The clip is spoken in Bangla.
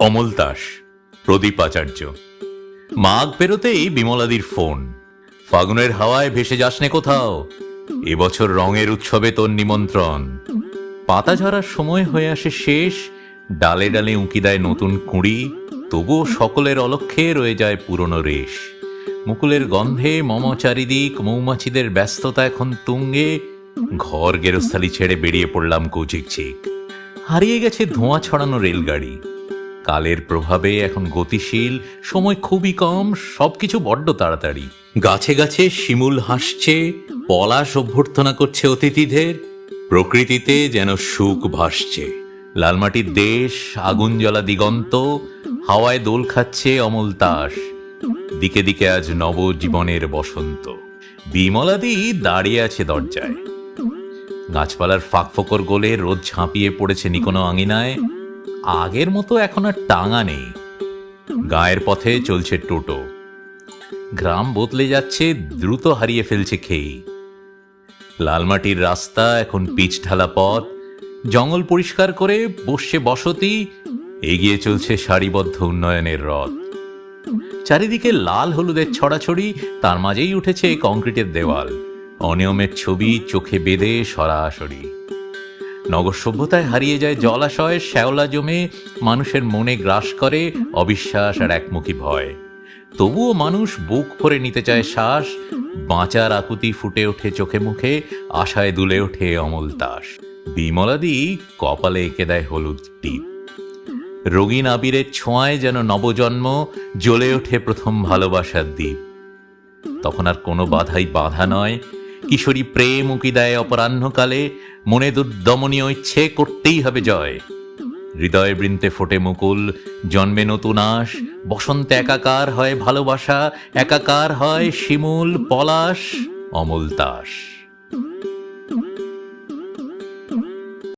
অমল দাস, প্রদীপ আচার্য। মাঘ পেরোতেই বিমলাদির ফোন। ফাগুনের হাওয়ায় ভেসে যাসনে কোথাও, এবছর রঙের উৎসবে তোর নিমন্ত্রণ। পাতা ঝরার সময় হয়ে আসে শেষ, ডালে ডালে উঁকি দেয় নতুন কুঁড়ি, তবুও সকলের অলক্ষে রয়ে যায় পুরনো রেশ। মুকুলের গন্ধে মম চারিদিক, মৌমাছিদের ব্যস্ততা এখন তুঙ্গে, ঘর গেরস্থালি ছেড়ে বেরিয়ে পড়লাম কৌচিকচিক হারিয়ে গেছে ধোঁয়া ছড়ানো রেলগাড়ি। কালের প্রভাবে এখন গতিশীল, সময় খুবই কম, সবকিছু বড্ড তাড়াতাড়ি। গাছে গাছে শিমুল হাসছে, পলাশ অভ্যর্থনা করছে অতিথিদের, প্রকৃতিতে যেন সুখ ভাসছে। লালমাটির দেশ, আগুন জ্বলা দিগন্ত, হাওয়ায় দোল খাচ্ছে অমল তাস। দিকে দিকে আজ নবজীবনের বসন্ত। বিমলাদি দাঁড়িয়ে আছে দরজায়। গাছপালার ফাঁক ফোকর গোলে রোদ ঝাঁপিয়ে পড়েছে নিকোনো আঙিনায়। আগের মতো এখন আর টাঙা নেই। গায়ের পথে চলছে টোটো। গ্রাম বদলে যাচ্ছে, দ্রুত হারিয়ে ফেলছে খেই। লালমাটির রাস্তা এখন পিচ ঢালা পথ। জঙ্গল পরিষ্কার করে বসছে বসতি। এগিয়ে চলছে সারিবদ্ধ উন্নয়নের রথ। চারিদিকে লাল হলুদের ছড়াছড়ি, তার মাঝেই উঠেছে কংক্রিটের দেওয়াল। অনিয়মের ছবি, চোখে বেঁধে সরাসরি। নগর সভ্যতায় হারিয়ে যায় জলাশয়, শ্যাওলা জমে, মানুষের মনে গ্রাস করে, অবিশ্বাস আর একমুখী ভয়। তবুও মানুষ বুক ভরে নিতে চায় শ্বাস, বাঁচার আকুতি ফুটে ওঠে চোখে মুখে, আশায় দুলে ওঠে অমল তাস। বিমলাদি কপালে এঁকে দেয় হলুদ টিপ। রঙিন আবিরের ছোঁয়ায় যেন নবজন্ম, জ্বলে ওঠে প্রথম ভালোবাসার দ্বীপ। তখন আর কোনো বাধাই বাধা নয় কিশোরী প্রেম উকি দেয় অপরাহ্নকালে মনে দুর্দমনীয় ইচ্ছে করতেই হবে জয়। হৃদয় বৃন্তে ফোটে মুকুল, জন্মে নতুন আশ। বসন্তে একাকার হয় ভালোবাসা, একাকার হয় শিমুল পলাশ, অমল দাস।